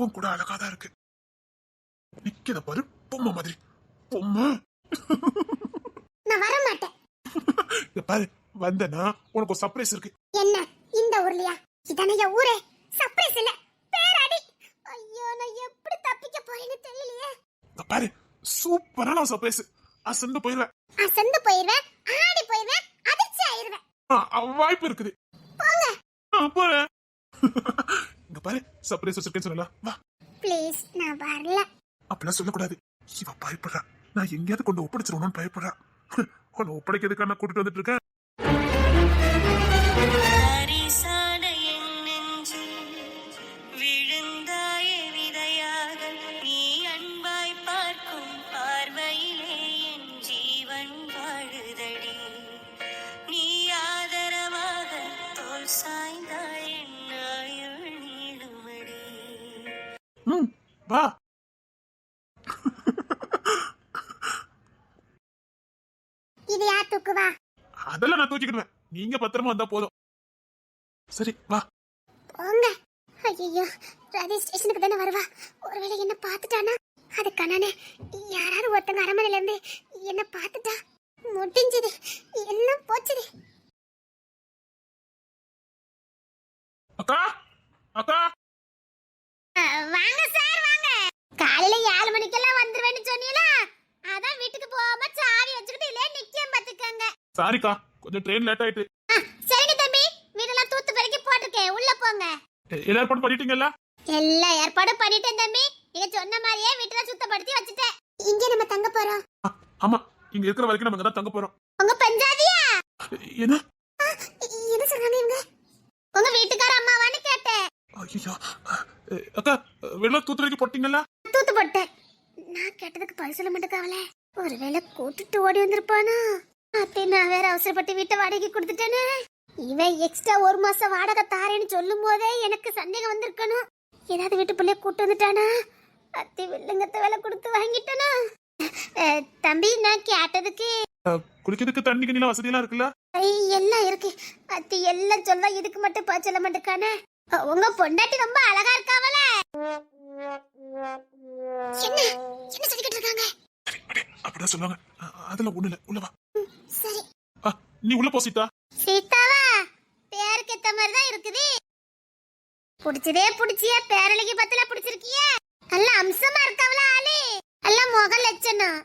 இப்பவும் கூட அழகா தான் இருக்கு. நிக்கிற பாரு பொம்மை மாதிரி. பொம்மை. நான் வர மாட்டேன் இங்க பாரு வந்தனா உனக்கு ஒரு சர்ப்ரைஸ் இருக்கு. என்ன? இந்த ஊர்லயா? இதானே ஊரே? சர்ப்ரைஸ் இல்ல. பேராடி. ஐயோ நான் எப்படி தப்பிக்க போறேன்னு தெரியலையே. இங்க பாரு சூப்பரான சர்ப்ரைஸ் அசந்து போயிருவேன். அசந்து போயிருவேன் ஆடி போயிருவேன் அதிர்ச்சி ஆயிருவேன். ஆ, ஆ, வாய்ப்பு இருக்குது. போங்க. போறேன். இங்க பாரு சர்ப்ரைஸ் வச்சிருக்கேன்னு சொல்லல வா. ப்ளீஸ் நான் வரல. அப்படிலாம் சொல்லக்கூடாது. இவ பயப்படுறா. நான் எங்கேயாவது கொண்டு ஒப்படைச்சிருவோம்னு பயப்படுறா. உன்னை ஒப்படைக்கிறதுக்காக நான் கூட்டிட்டு வந்துட்டு இருக்கேன். ம் வா. இது யார் தூக்குவா அதெல்லாம் நான் தூக்கிக்கிடுவேன். நீங்க பத்திரமா வந்தா போதும். சரி வா. போங்க. ஐயோ ரதி ஸ்டேஷனுக்கு தானே வருவா. ஒருவேளை என்ன பார்த்துட்டானா? அது கண்ணனே யாராவது ஒருத்தங்க அரமனையில இருந்து என்ன பார்த்துட்டா? முடிஞ்சது. எல்லாம் போச்சுது. அக்கா அக்கா. வாங்க சார் வாங்க. காலையில ஏழு மணிக்கெல்லாம் வந்துருவேன்னு சொன்னீங்களா? அதான் வீட்டுக்கு போகாம சாவி வச்சுக்கிட்டு இல்லையே நிக்கம் பாத்துக்கங்க சாரிக்கா கொஞ்சம் ட்ரெயின் லேட் ஆயிட்டு. சரிங்க தம்பி. வீடெல்லாம் தூத்து பெருக்கி போட்டிருக்கேன். உள்ள போங்க. ஏற்பாடும் பண்ணிட்டீங்கல்ல? எல்லா ஏற்பாடும் பண்ணிட்டேன் தம்பி. நீங்க சொன்ன மாதிரியே வீட்டுல சுத்தப்படுத்தி வச்சுட்டேன். இங்க நம்ம தங்க போறோம். ஆமா. இங்க இருக்கிற வரைக்கும் நம்ம தான் தங்க போறோம். உங்க பஞ்சாதியா? என்ன? என்ன சொல்றாங்க இவங்க? உங்க வீட்டுக்கார அம்மாவான்னு கேட்டேன். ஐயோ அக்கா வெளில தூத்து வரைக்கும் போட்டீங்கல்ல? தூத்து போட்டேன். நான் கேட்டதுக்கு பதில் சொல்ல மாட்டேக்காவல ஒருவேளை கூட்டிட்டு ஓடி வந்திருப்பானா? அத்தை நான் வேற அவசரப்பட்டு வீட்டை வாடகைக்கு கொடுத்துட்டேனே. இவன் எக்ஸ்ட்ரா ஒரு மாசம் வாடகை தாரேன்னு சொல்லும் போதே எனக்கு சந்தேகம் வந்திருக்கணும். ஏதாவது வீட்டு பிள்ளைய கூட்டு வந்துட்டானா? அத்தை வில்லுங்கத்த வேலை கொடுத்து வாங்கிட்டானா? தம்பி நான் கேட்டதுக்கு குளிக்கிறதுக்கு தண்ணி கண்ணிலாம் வசதியெல்லாம் இருக்குல்ல? எல்லாம் இருக்கு. அத்தி எல்லாம் சொல்வா இதுக்கு மட்டும் சொல்ல மாட்டேக்கானே. உங்க பொண்டாட்டி ரொம்ப அழகா இருக்காவல. என்ன? என்ன சொல்லிக்கிட்டு இருக்காங்க? அப்படிதான் சொல்லுவாங்க. அதெல்லாம் ஒண்ணு இல்ல. உள்ள வா. சரி. நீ உள்ள போ சீதா. சீதாவா? பேருக்கு ஏத்த மாதிரி தான் இருக்குது. புடிச்சதே புடிச்சிய பேரழிக்கு பத்தில புடிச்சிருக்கிய. நல்ல அம்சமா இருக்காவல ஆளு. நல்ல முக லட்சணம்.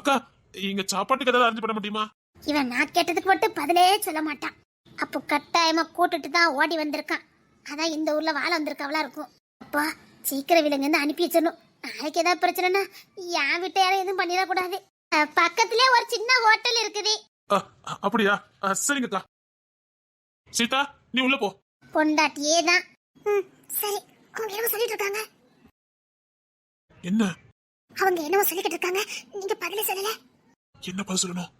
அக்கா இங்க சாப்பாட்டுக்கு ஏதாவது அரேஞ்ச் பண்ண முடியுமா? இவன் நான் கேட்டதுக்கு மட்டும் பதிலே சொல்ல மாட்டான். அப்போ கட்டாயமா கூட்டிட்டு தான் ஓடி வந்திருக்கான். அதான் இந்த ஊர்ல வாழ வந்திருக்கவளா இருக்கும். அப்பா சீக்கிரம் விலங்கு வந்து அனுப்பி வச்சிடணும். நாளைக்கு ஏதாவது பிரச்சனைனா என் வீட்டை யாரும் எதுவும் பண்ணிடக்கூடாது. பக்கத்திலே ஒரு சின்ன ஹோட்டல் இருக்குது. அப்படியா? சரிங்கக்கா. சீதா நீ உள்ள போ. பொண்டாட்டியே தான். ம், சரி அவங்க என்னமோ சொல்லிட்டு இருக்காங்க. என்ன? அவங்க என்னமோ சொல்லிக்கிட்டு இருக்காங்க. நீங்க பதிலே சொல்லல. என்ன பதில் சொல்லணும்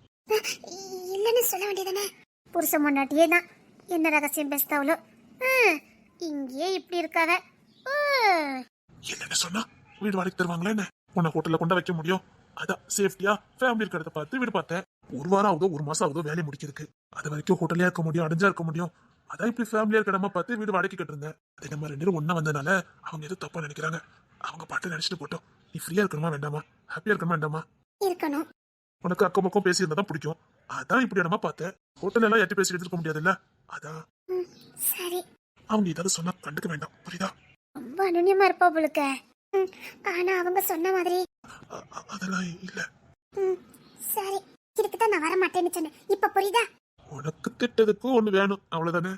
இல்லைன்னு சொல்ல வேண்டியதானே புருஷன் பொண்டாட்டியே தான். என்ன ரகசியம் பேசுதாவளோ? இங்கேயே இப்படி இருக்காத. என்னன்னு சொன்னா? வீடு வாடகை தருவாங்களா என்ன? உன்னை ஹோட்டல்ல கொண்டு வைக்க முடியும். அதான் சேஃப்டியா ஃபேமிலி இருக்கிறத பார்த்து வீடு பார்த்தேன். ஒரு வாரம் ஆகுதோ ஒரு மாசம் ஆகுதோ வேலையை முடிக்கிறதுக்கு. அது வரைக்கும் ஹோட்டலே இருக்க முடியும் அடைஞ்சா இருக்க முடியும். அதான் இப்படி ஃபேமிலியா இருக்கிற நம்ம பார்த்து வீடு வாடகை கட்டிருந்தேன். அது நம்ம ரெண்டு பேரும் ஒண்ணா வந்தனால அவங்க எதுவும் தப்பா நினைக்கிறாங்க. அவங்க பாட்டு நினைச்சிட்டு போட்டோம். நீ ஃப்ரீயா இருக்கணுமா வேண்டாமா? ஹாப்பியா இருக்கணுமா வேண்டாமா? இருக்கணும். உனக்கு அக்கம் பக்கம் பேசி இருந்தா தான் பிடிக்கும். அதான் இப்படி இடமா பார்த்தேன். ஹோட்டல் எல்லாம் எட்டி பேசி எடுத்துக்க முடியாதுல்ல? அதான். சரி. அவங்க ஏதாவது சொன்னா கண்டுக்க வேண்டாம். புரியுதா? ரொம்ப அனுநியமா இருப்பா போலுக்க ஆனா அவங்க சொன்ன மாதிரி. அதெல்லாம் இல்ல. சரி. இதுக்கு தான் நான் வர மாட்டேன்னு சொன்னேன். இப்ப புரியுதா? உனக்கு திட்டதுக்கு ஒண்ணு வேணும். அவ்வளவுதானே?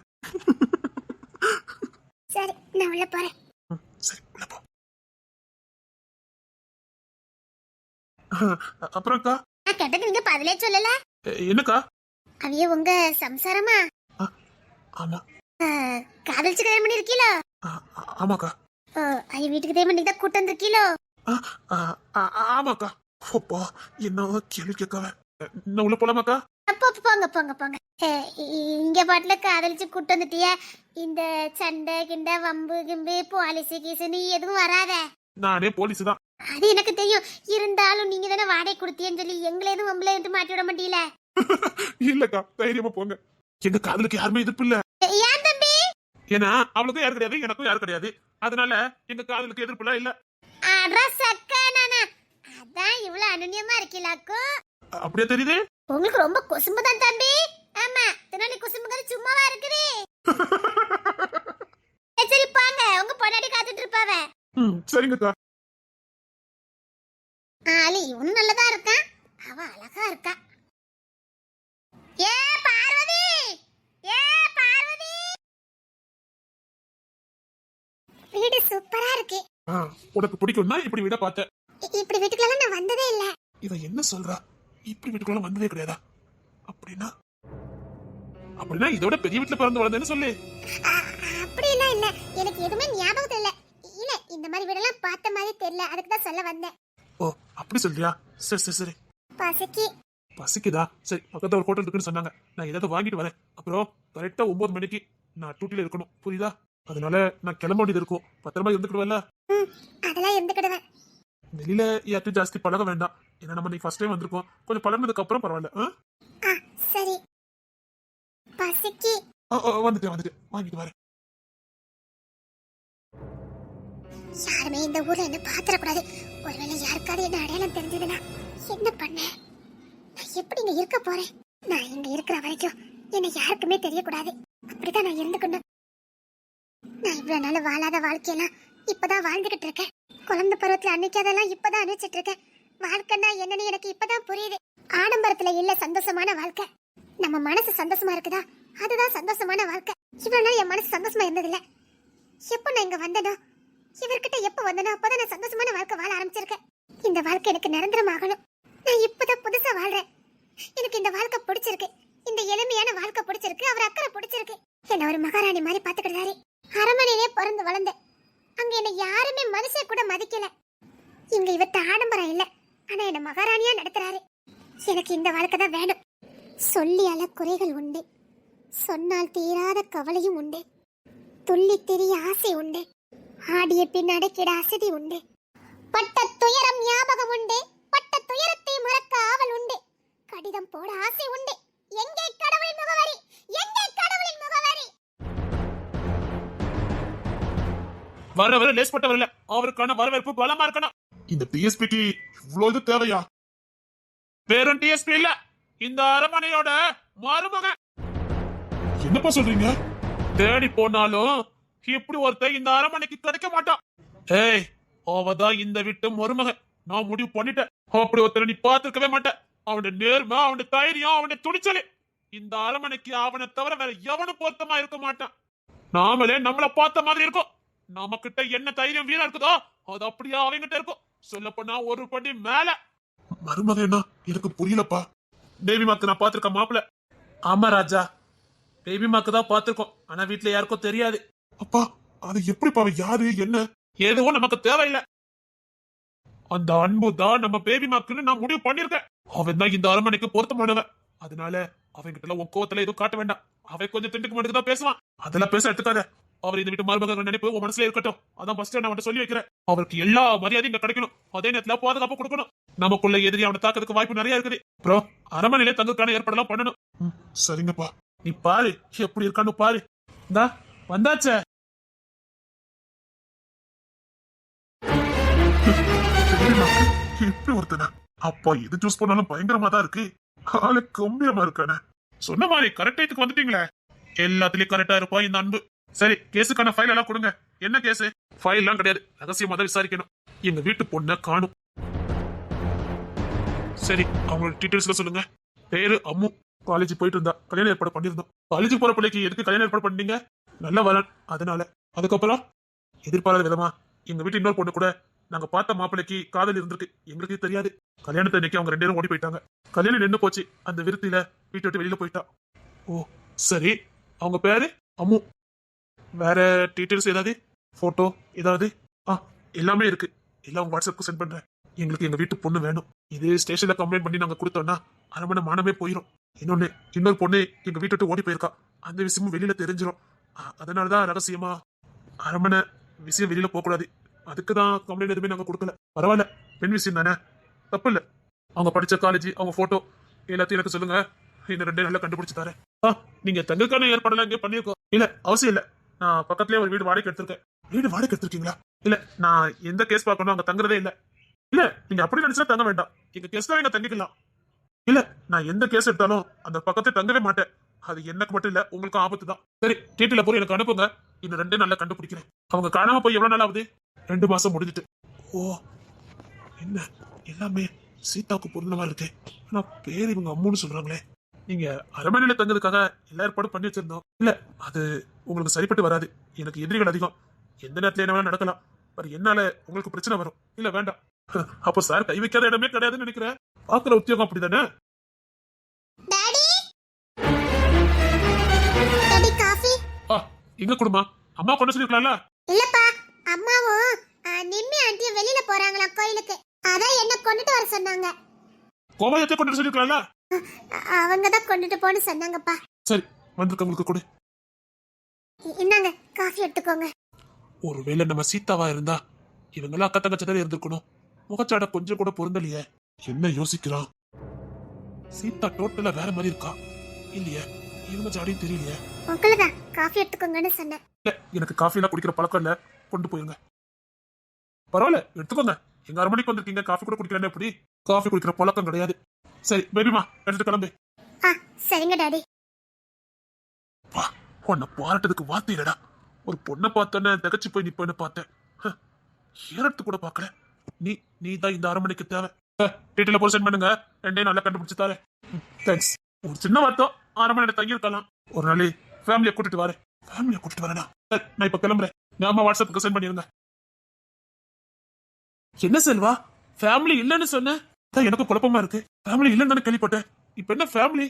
சரி நான் உள்ள போறேன். சரி உள்ள போ. அஹ், அப்புறம்க்கா நான் கேட்டது நீங்க பதிலே சொல்லல. என்னக்கா? அவிய உங்க சம்சாரமா? ஆமா. காதலிச்சு கல்யாணம் பண்ணி இருக்கீங்களோ ஆ- ஆ- ஆமாக்கா. ஐய வீட்டுக்கு நீங்க தான் கூட்டு வந்திருக்கீங்களோ ஆமாக்கா. அப்பா என்ன கேள்வி கேட்காவ நான் உள்ள போலாமாக்கா? அப்போ போங்க போங்க போங்க. இங்க பாட்டுல காதலிச்சு கூட்டு வந்துட்டிய. இந்த சண்டை கிண்டை வம்பு கிம்பு பாலிசு கீசுன்னு எதுவும் வராத. நானே போலீஸ் தான். அது எனக்கு தெரியும். இருந்தாலும் நீங்க தானே வாடகை கொடுத்தீங்கன்னு சொல்லி எங்களை எதுவும் வம்புல மாட்டி விட மாட்டீல இல்லக்கா தைரியமா போங்க. எங்க காதலுக்கு யாருமே எதிர்ப்பு இல்ல. ஏன்னா அவளுக்கும் யாரும் கிடையாது எனக்கும் யாரும் கிடையாது. அதனால எங்க காதலுக்கு எதிர்ப்புலாம் இல்ல. அதான் இவ்வளவு அனுநியமா அப்படியே தெரியுது? உங்களுக்கு ரொம்ப குசும்பு தான் தம்பி. ஆமா தினாலி குசும்புங்கிறது சும்மாவா இருக்குது. சரி, சரி பாங்க. உங்க பொண்டாட்டி காத்துட்டு இருப்பாவ. ம் சரிங்கக்கா ஆளி இவனும் நல்லதா இருக்கான். அவ அழகா இருக்கா. ஏ பார்வதி! உனக்கு பிடிக்கும்னா இப்படி விட பார்த்தேன். இ- இப்படி வீட்டுக்குள்ள நான் வந்ததே இல்ல. இவ என்ன சொல்றா? இப்படி வீட்டுக்குள்ள வந்ததே கிடையாதா? அப்படின்னா? அப்படின்னா இதோட பெரிய வீட்டுல பிறந்து வளர்ந்தேன்னு சொல்லு. அ- அப்படியெல்லாம் இல்ல. எனக்கு எதுவுமே ஞாபகத்துல இல்ல. இல்ல இந்த மாதிரி வீடெல்லாம் பார்த்த மாதிரி தெரியல. அதுக்கு தான் சொல்ல வந்தேன். ஓ அப்படி சொல்றியா? சரி சரி சரி. பசிக்கு. பசிக்குதா? சரி பக்கத்துல ஒரு ஹோட்டல் இருக்குன்னு சொன்னாங்க. நான் ஏதாவது வாங்கிட்டு வரேன். அப்புறம் கரெக்டா ஒன்பது மணிக்கு நான் டூட்டில இருக்கணும். புரியுதா? அதனால நான் கிளம்ப வேண்டியது இருக்கும். பத்திரமா இருந்துக்கிடுவேன்ல. அதெல்லாம் இருந்துக்கிடுவேன். வெளியில யார்ட்டும் ஜாஸ்தி பழக வேண்டாம். ஏன்னா நம்ம நீ ஃபர்ஸ்ட் டைம் வந்திருக்கோம். கொஞ்சம் பழகினதுக்கு அப்புறம் பரவாயில்ல சரி. பசிக்கு. வந்துட்டேன் வந்துட்டேன். வாங்கிட்டு வரேன். யாருமே இந்த ஊர்ல என்ன பாத்திரக்கூடாது ஒருவேளை யாருக்காவது என்ன அடையாளம் தெரிஞ்சதுன்னா என்ன பண்ண? நான் எப்படி இங்க இருக்க போறேன்? நான் இங்க இருக்கிற வரைக்கும் என்ன யாருக்குமே தெரியக்கூடாது. அப்படிதான் நான் இருந்துக்கணும். நான் இவ்வளவு நாள் வாழாத வாழ்க்கையெல்லாம் இப்பதான் வாழ்ந்துகிட்டு இருக்கேன். குழந்தை பருவத்துல அன்னைக்கு அதெல்லாம் இப்பதான் அனுப்பிச்சிட்டு இருக்கேன். வாழ்க்கைன்னா என்னன்னு எனக்கு இப்பதான் புரியுது. ஆடம்பரத்துல இல்ல சந்தோஷமான வாழ்க்கை. நம்ம மனசு சந்தோஷமா இருக்குதா? அதுதான் சந்தோஷமான வாழ்க்கை. இவ்வளவு நாள் என் மனசு சந்தோஷமா இருந்ததில்ல. எப்போ நான் இங்க வந்தனோ? இவர்கிட்ட எப்ப வந்தனோ அப்பதான் நான் சந்தோஷமான வாழ்க்கை வாழ ஆரம்பிச்சிருக்கேன். இந்த வாழ்க்கை எனக்கு நிரந்தரமாகணும் நான் இப்பதான் புதுசா வாழ்றேன். எனக்கு இந்த வாழ்க்கை பிடிச்சிருக்கு. இந்த எளிமையான வாழ்க்கை பிடிச்சிருக்கு. அவர் அக்கறை பிடிச்சிருக்கு. என்ன ஒரு மகாராணி மாதிரி பாத்துக்கிட்டாரு பிறந்து வளர்ந்தேன். அங்க என்ன யாருமே மனுஷ கூட மதிக்கல. இங்க இவர்ட்ட ஆடம்பரம் இல்ல. ஆனா என்ன மகாராணியா நடத்துறாரு. எனக்கு இந்த வாழ்க்கை தான் வேணும். சொல்லி அள குறைகள் உண்டு. சொன்னால் தீராத கவலையும் உண்டு. துள்ளி தெரிய ஆசை உண்டு. ஆடிய பின் அடைக்கிட அசதி உண்டு. பட்ட துயரம் ஞாபகம் உண்டு. பட்ட துயரத்தை மறக்க ஆவல் உண்டு. கடிதம் போட ஆசை உண்டு. எங்கே கடவுள் முகவரி? வர வர லேஸ் பட்ட வரல அவருக்கான வரவேற்பு பலமா இருக்கணும். இந்த டிஎஸ்பிக்கு இவ்வளவு இது தேவையா? பேரும் டிஎஸ்பி இல்ல இந்த அரண்மனையோட மருமகன். என்னப்பா சொல்றீங்க? தேடி போனாலும் இப்படி ஒருத்தன் இந்த அரண்மனைக்கு கிடைக்க மாட்டான். ஏய் அவதான் இந்த வீட்டு மருமகன். நான் முடிவு பண்ணிட்டேன். அப்படி ஒருத்தரை நீ பார்த்திருக்கவே மாட்டேன். அவனுடைய நேர்மை அவனுடைய தைரியம் அவனுடைய துணிச்சல். இந்த அரண்மனைக்கு அவனை தவிர வேற எவனும் பொருத்தமா இருக்க மாட்டான். நாமளே நம்மள பார்த்த மாதிரி இருக்கும். நம்ம கிட்ட என்ன தைரியம் வீரா இருக்குதோ அது அப்படியே அவங்கிட்ட இருக்கும். சொல்ல போனா ஒரு படி மேல. மருமகனா எனக்கு புரியலப்பா. பேபி மாக்கு நான் பாத்திருக்க மாப்பிள. ஆமா ராஜா. பேபி மாக்கு தான் பாத்திருக்கோம் ஆனா வீட்ல யாருக்கும் தெரியாது. அப்பா அது எப்படிப்பா அவன் யாரு என்ன? எதுவும் நமக்கு தேவையில்லை. அந்த அன்பு தான் நம்ம பேபி மாக்குன்னு நான் முடிவு பண்ணிருக்கேன் அவன் தான் இந்த அரண்மனைக்கு பொருத்தமானவன். அதனால அவன்கிட்ட எல்லாம் உன் கோவத்துல எதுவும் காட்ட வேண்டாம். அவன் கொஞ்சம் திண்டுக்கு மட்டும் தான் பேசுவான். அதெல்லாம் பேச எடுத்துக்காத. அவர் இந்த வீட்டு மருமகன் நினைப்பு உன் மனசுல இருக்கட்டும். அதான் ஃபர்ஸ்ட் நான் சொல்லி வைக்கிறேன். அவருக்கு எல்லா மரியாதையும் இங்க கிடைக்கணும். அதே நேரத்துல பாதுகாப்பு கொடுக்கணும். நமக்குள்ள எதிரி அவனை தாக்கிறதுக்கு வாய்ப்பு நிறைய இருக்குது. அப்புறம் அரண்மனையில தங்குக்கான ஏற்பாடெல்லாம் பண்ணணும். சரிங்கப்பா. நீ பாரு எப்படி இருக்கான்னு பாரு. இந்தா வந்தாச்சே. எப்படி ஒருத்தன? அப்பா எது சூஸ் பண்ணாலும் பயங்கரமா தான் இருக்கு. ஆளு கம்பீரமா இருக்கானே. சொன்ன மாதிரி கரெக்ட் டைத்துக்கு வந்துட்டீங்களே. எல்லாத்துலயும் கரெக்டா இருப்பா இந்த அன்பு. சரி கேஸுக்கான ஃபைல் எல்லாம் கொடுங்க. என்ன கேஸ்? ஃபைல் எல்லாம் கிடையாது. ரகசியமா தான் விசாரிக்கணும். எங்க வீட்டு பொண்ணை காணும். சரி அவங்களோட டீட்டெயில்ஸ்ல சொல்லுங்க. பேரு அம்மு. காலேஜ் போயிட்டு இருந்தா கல்யாணம் ஏற்பாடு பண்ணிருந்தோம் காலேஜ் போற பிள்ளைக்கு எதுக்கு கல்யாணம் ஏற்பாடு பண்ணீங்க? நல்ல வரன் அதனால. அதுக்கப்புறம்? எதிர்பாராத விதமா எங்க வீட்டு இன்னொரு பொண்ணு கூட நாங்க பார்த்த மாப்பிள்ளைக்கு காதல் இருந்திருக்கு. எங்களுக்கு தெரியாது. கல்யாணத்தை அன்னைக்கு அவங்க ரெண்டு பேரும் ஓடி போயிட்டாங்க. கல்யாணம் நின்று போச்சு. அந்த விருத்தியில வீட்டை விட்டு வெளியில போயிட்டா. ஓ சரி. அவங்க பேரு? அம்மு. வேற டீட்டெயில்ஸ் ஏதாவது? போட்டோ ஏதாவது? ஆ எல்லாமே இருக்கு. எல்லாம் உங்க வாட்ஸ்அப்புக்கு சென்ட் பண்றேன். எங்களுக்கு எங்க வீட்டு பொண்ணு வேணும். இது ஸ்டேஷன்ல கம்ப்ளைண்ட் பண்ணி நாங்க கொடுத்தோம்னா அரண்மனை மானமே போயிடும் இன்னொன்னு இன்னொரு பொண்ணு எங்க வீட்டை விட்டு ஓடி போயிருக்கா. அந்த விஷயமும் வெளியில தெரிஞ்சிடும் அ- அதனாலதான் ரகசியமா அரமனை விஷயம் வெளியில போக கூடாது அதுக்கு தான் கம்ப்ளைண்ட் எதுவுமே நாங்க கொடுக்கல. பரவாயில்ல பெண் விஷயம் தானே? தப்பு இல்ல. அவங்க படிச்ச காலேஜ் அவங்க போட்டோ எல்லாத்தையும் எனக்கு சொல்லுங்க. இந்த ரெண்டே நல்லா கண்டுபிடிச்சு தரேன். ஆ, நீங்க தங்களுக்கான ஏற்பாடெல்லாம் இங்கே பண்ணிருக்கோம் இல்ல அவசியம் இல்லை. நான் பக்கத்துலயே ஒரு வீடு வாடகை எடுத்திருக்கேன். வீடு வாடகை எடுத்திருக்கீங்களா? இல்ல நான் எந்த கேஸ் பார்க்கணும் அங்க தங்குறதே இல்ல. இல்ல நீங்க அப்படி நினைச்சா தங்க வேண்டாம். எங்க கேஸ் தான் எங்க தங்கிக்கலாம். இல்ல நான் எந்த கேஸ் எடுத்தாலும் அந்த பக்கத்தை தங்கவே மாட்டேன். அது எனக்கு மட்டும் இல்ல உங்களுக்கு ஆபத்து தான். சரி டீட்டில போய் எனக்கு அனுப்புங்க. இன்னும் ரெண்டே நல்லா கண்டுபிடிக்கிறேன். அவங்க காணாம போய் எவ்வளவு நாள் ஆகுது ரெண்டு மாசம் முடிஞ்சிட்டு. ஓ என்ன? எல்லாமே சீதாவுக்கு பொருளமா இருக்கு. ஆனா பேர் இவங்க அம்முன்னு சொல்றாங்களே. நீங்க அரண்மனையில தங்குறதுக்காக எல்லா ஏற்பாடும் பண்ணி வச்சிருந்தோம். இல்ல அது உங்களுக்கு சரிப்பட்டு வராது. எனக்கு எதிரிகள் அதிகம். எந்த நேரத்துல என்ன நடக்கலாம். ਪਰ என்னால உங்களுக்கு பிரச்சனை வரும். இல்ல வேண்டாம். அப்போ சார் கை வைக்காத இடமே கிடையாதுன்னு நினைக்கிறேன். பாக்குற உத்தியோகம் அப்படிதானே? எங்க குடுமா? அம்மா கொண்டு சொல்லிருக்கலாம்ல இல்லப்பா அம்மாவும் நிம்மி ஆண்டியும் வெளியில போறாங்களா கோயிலுக்கு. அதான் என்ன கொண்டுட்டு வர சொன்னாங்க. கோமயத்தை கொண்டு சொல்லிருக்கலாம்ல? அவங்க தான் கொண்டுட்டு போன்னு சொன்னாங்கப்பா. சரி வந்திருக்கவங்களுக்கு கொடு. இந்தாங்க காஃபி எடுத்துக்கோங்க. ஒருவேளை நம்ம சீதாவா இருந்தா இவங்கெல்லாம் அக்கா தங்கச்சி தான் இருந்திருக்கணும். முகச்சாட கொஞ்சம் கூட பொருந்தலையே. என்ன யோசிக்கிறான் சீதா டோட்டலா வேற மாதிரி இருக்கா? இல்லையே இவங்க ஜாடியும் தெரியலையே. உங்களுக்கு? தான் காஃபி எடுத்துக்கோங்கன்னு சொன்னேன். இல்ல எனக்கு காஃபி எல்லாம் குடிக்கிற பழக்கம் இல்ல. கொண்டு போயிருங்க. பரவாயில்ல எடுத்துக்கோங்க. எங்க அரை மணிக்கு வந்திருக்கீங்க காஃபி கூட குடிக்கிறேன்னு எப்படி? காஃபி குடிக்கிற பழக்கம் கிடையாது. சரி பேபிமா எடுத்துட்டு கிளம்பு. சரிங்க டாடி. வா உன்னை பாராட்டதுக்கு வார்த்தை இல்லடா. ஒரு பொண்ணை பார்த்தோன்னே திகச்சு போய் நிப்பேன்னு பார்த்தேன். ஏறத்து கூட பார்க்கல. நீ நீ தான் இந்த அரை மணிக்கு தேவை. டீட்டெயில போய் சென்ட் பண்ணுங்க. ரெண்டே நல்லா கண்டுபிடிச்சு தரேன். தேங்க்ஸ் ஒரு சின்ன வார்த்தை அரை மணி நேரம் தங்கியிருக்கலாம். ஒரு நாள் ஃபேமிலியை கூட்டிட்டு வரேன். ஃபேமிலியை கூட்டிட்டு வரேனா? சரி, நான் இப்ப கிளம்புறேன். ஞாபகம் வாட்ஸ்அப்புக்கு சென்ட் பண்ணிருங்க. என்ன செல்வா? ஃபேமிலி இல்லைன்னு சொன்னேன். தான் எனக்கு குழப்பமா இருக்கு. ஃபேமிலி இல்லைன்னு தானே கேள்விப்பட்டேன். இப்ப என்ன ஃபேமிலி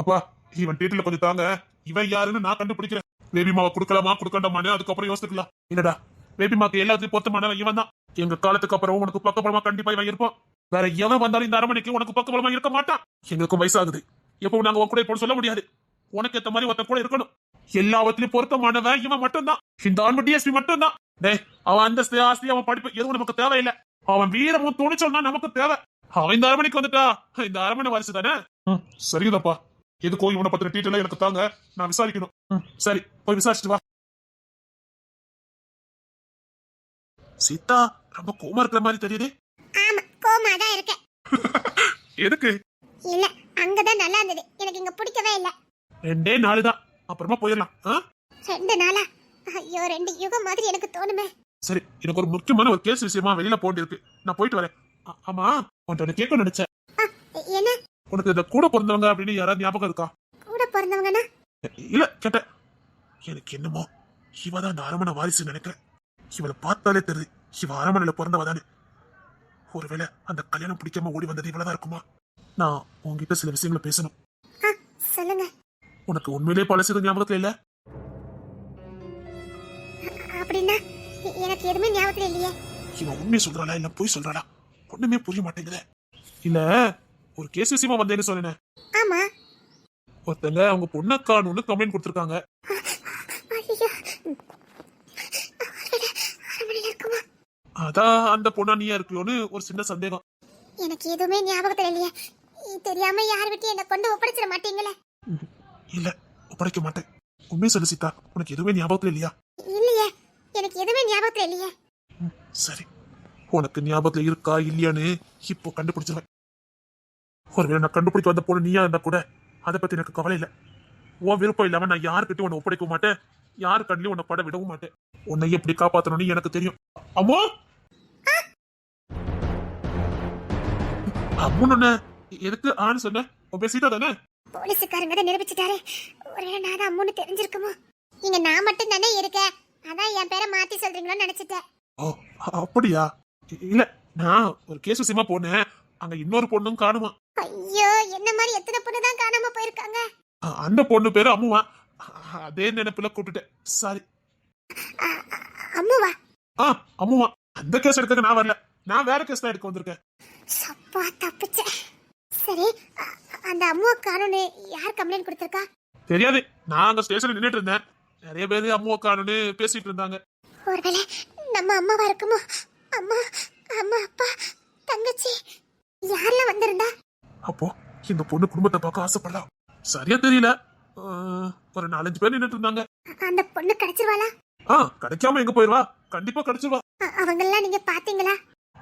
அப்பா இவன் டீட்டில் கொஞ்சம் தாங்க. இவன் யாருன்னு நான் கண்டுபிடிக்கிறேன். பேபி மாவை கொடுக்கலாமா? கொடுக்கண்டாமான்னு அதுக்கப்புறம் யோசிக்கலாம் என்னடா பேபி மாக்கு எல்லாத்தையும் பொருத்தமானவன் இவன் தான். எங்க காலத்துக்கு அப்புறம் உனக்கு பக்கபலமா கண்டிப்பா இவன் இருப்பான். வேற எவன் வந்தாலும் இந்த அரமனைக்கு உனக்கு பக்கபலமா இருக்க மாட்டான். எங்களுக்கும் வயசாகுது. எப்பவும் நாங்க உன் கூட இப்போ சொல்ல முடியாது. உனக்கு ஏத்த மாதிரி ஒருத்தன் கூட இருக்கணும். எல்லாவற்றிலும் பொருத்தமானவன் இவன் மட்டும்தான். இந்த ஆண்மை டிஎஸ்பி மட்டும்தான். டே அவன் அந்தஸ்து ஆஸ்தி அவன் படிப்பு எதுவும் நமக்கு தேவையில்லை. அவன் வீரமும் துணிச்சல் தான் நமக்கு தேவை. அவன் இந்த அரமனைக்கு வந்துட்டா. இந்த அரமனை வாரிசு தானே? சரிதாப்பா எதுக்கோ இவனை பத்தின டீட்டெயில எனக்கு தாங்க. நான் விசாரிக்கணும். சரி போய் விசாரிச்சுட்டு வா. சீதா ரொம்ப கோமா இருக்கிற மாதிரி தெரியுது. ஆமா கோமா தான் இருக்கேன். எதுக்கு? இல்ல அங்கதான் நல்லா இருந்தது. எனக்கு இங்க பிடிக்கவே இல்ல. ரெண்டே நாலு தான் அப்புறமா போயிடலாம்? ரெண்டு நாளா? ஐயோ ரெண்டு யுகம் மாதிரி எனக்கு தோணுமே. சரி எனக்கு ஒரு முக்கியமான ஒரு கேஸ் விஷயமா வெளியில போண்டி இருக்கு நான் போயிட்டு வரேன். ஆமா உன்ட்ட கேட்க நினைச்சேன். என்ன? உனக்கு இந்த கூட பிறந்தவங்க அப்படின்னு யாராவது ஞாபகம் இருக்கா? கூட பிறந்தவங்கன்னா? இல்ல கேட்டேன். எனக்கு என்னமோ இவ தான் இந்த அரமனை வாரிசு நினைக்கிறேன். இவளை பார்த்தாலே தெரியுது இவ அரமனையில பிறந்தவ தானே. ஒருவேளை அந்த கல்யாணம் பிடிக்காம ஓடி வந்தது இவ்வளவுதான் இருக்குமா? நான் உன்கிட்ட சில விஷயங்களை பேசணும். சொல்லுங்க. உனக்கு உண்மையிலேயே பழசது ஞாபகத்துல இல்ல? எதுவுமே ஞாபகத்துல இல்லையே. இவன் உண்மையை சொல்றாளா? இல்ல பொய் சொல்றாளா? ஒண்ணுமே புரிய மாட்டேங்குதே. இல்ல ஒரு கேஸ் விஷயமா வந்தேன்னு சொன்னேன். ஆமா. ஒருத்தங்க அவங்க பொண்ணை காணும்னு கம்ப்ளைண்ட் கொடுத்துருக்காங்க. அதான் அந்த பொண்ணா நீயா இருக்கியோன்னு ஒரு சின்ன சந்தேகம். எனக்கு எதுவுமே ஞாபகத்துல இல்லையே. தெரியாம யார் விட்டு என்ன கொண்டு ஒப்படைச்சிட மாட்டீங்களே? இல்ல ஒப்படைக்க மாட்டேன். உண்மையை சொல்லு சீதா உனக்கு எதுவுமே ஞாபகத்துல இல்லையா? இல்லையே. எனக்கு எதுவுமே ஞாபகத்துல இல்லையே. சரி. உனக்கு ஞாபகத்துல இருக்கா இல்லையான்னு இப்போ கண்டுபிடிச்சிருவேன். ஒருவேளை நான் கண்டுபிடிக்க வந்த பொண்ணு நீயா இருந்தா கூட அதை பத்தி எனக்கு கவலை இல்லை. உன் விருப்பம் இல்லாம நான் யாருக்கிட்டையும் உன்னை ஒப்படைக்க மாட்டேன். யாரு கண்ணிலையும் உன்னை பட விடவும் மாட்டேன். உன்னை எப்படி காப்பாத்தணும்னு எனக்கு தெரியும். அம்மா! அம்முன்னு எதுக்கு ஆன்னு சொன்ன? உன் சீதா தானே? போலீஸுக்காரங்க தான் நிரூபிச்சுட்டாரு. ஒருவேளை நான் தான் அம்முன்னு தெரிஞ்சிருக்குமோ? இங்க நான் மட்டும் தானே இருக்கேன். அதான் என் பேரை மாத்தி சொல்றீங்களோன்னு நினைச்சிட்டேன். ஓ அப்படியா? இல்ல நான் ஒரு கேஸ் விஷயமா போனேன். அங்க இன்னொரு பொண்ணும் காணுமா? ஐயோ என்ன மாதிரி எத்தனை பொண்ணு தான் காணாம போயிருக்காங்க? அந்த பொண்ணு பேரு அம்முவா அதே நினைப்புல கூப்பிட்டுட்டேன். சாரி. அம்முவா ஆ அம்முவா அந்த கேஸ் எடுக்க நான் வரல. நான் வேற கேஸ் தான் எடுக்க வந்திருக்கேன். சப்பா தப்பிச்சேன். சரி அந்த அம்முவை காணும்னு யார் கம்ப்ளைண்ட் கொடுத்திருக்கா? தெரியாது. நான் அங்க ஸ்டேஷன்ல நின்னுட்டு இருந்தேன். நிறைய பேர் அம்முவா காணுன்னு பேசிட்டு இருந்தாங்க. ஒருவேளை நம்ம அம்மாவா இருக்குமோ? அம்மா அம்மா அப்பா தங்கச்சி யாரெல்லாம் வந்திருந்தா? அப்போ இந்த பொண்ணு குடும்பத்தை பார்க்க ஆசைப்படலாம் சரியா தெரியல. அஹ், ஒரு நாலஞ்சு பேர் நின்னுட்டு இருந்தாங்க. அந்த பொண்ணு கிடைச்சிருவாளா? ஆ கிடைக்காம எங்க போயிருவா? கண்டிப்பா கிடைச்சிருவா. அ- அவங்கெல்லாம் நீங்க பாத்தீங்களா?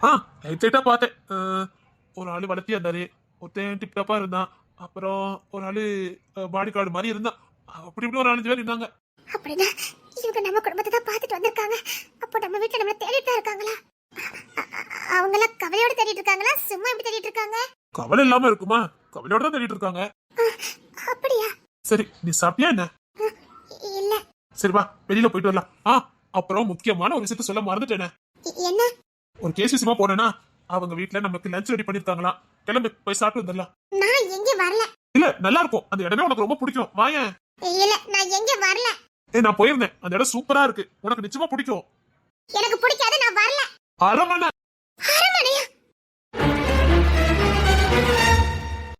ஆ லைட் லைட்டா பார்த்தேன். அஹ், ஒரு ஆளு வளர்த்தியா இருந்தாரு. ஒருத்தன் டிப் டாப்பா இருந்தான். அப்புறம் ஒரு ஆளு பாடி கார்டு மாதிரி இருந்தான். அப்படி இப்படி ஒரு நாலஞ்சு பேர் இருந்தாங்க அப்படின்னா இவங்க நம்ம குடும்பத்தை தான் பார்த்துட்டு வந்திருக்காங்க. அப்போ நம்ம வீட்டுல நம்மள தேடிட்டு தான் இருக்காங்களா? அவங்க எல்லாம் கவலையோட தேடிட்டு இருக்காங்களா? சும்மா இப்படி தேடிட்டு இருக்காங்க? கவலை இல்லாம இருக்குமா? கவலையோட தான் தேடிட்டு இருக்காங்க. அப்படியா? சரி நீ சாப்பிட்டியா என்ன? இல்ல. சரி வா வெளியில போயிட்டு வரலாம். ஆ அப்புறம் முக்கியமான ஒரு விஷயத்த சொல்ல மறந்துட்டேனே. என்ன? ஒரு கேஸ் விஷயமா போனேன்னா அவங்க வீட்ல நமக்கு லஞ்ச் ரெடி பண்ணிருக்காங்களாம். கிளம்பி போய் சாப்பிட்டு வந்துடலாம். நான் எங்க வரல. இல்ல நல்லா இருக்கும். அந்த இடமே உனக்கு ரொம்ப பிடிக்கும். வாயேன். இல்ல நான் எங்க வரல. ஏய் நான் போயிருந்தேன். அந்த இடம் சூப்பரா இருக்கு. உனக்கு நிச்சயமா பிடிக்கும். எனக்கு பிடிக்காது நான் வரல. அரை மணி நேரம். அரமனையா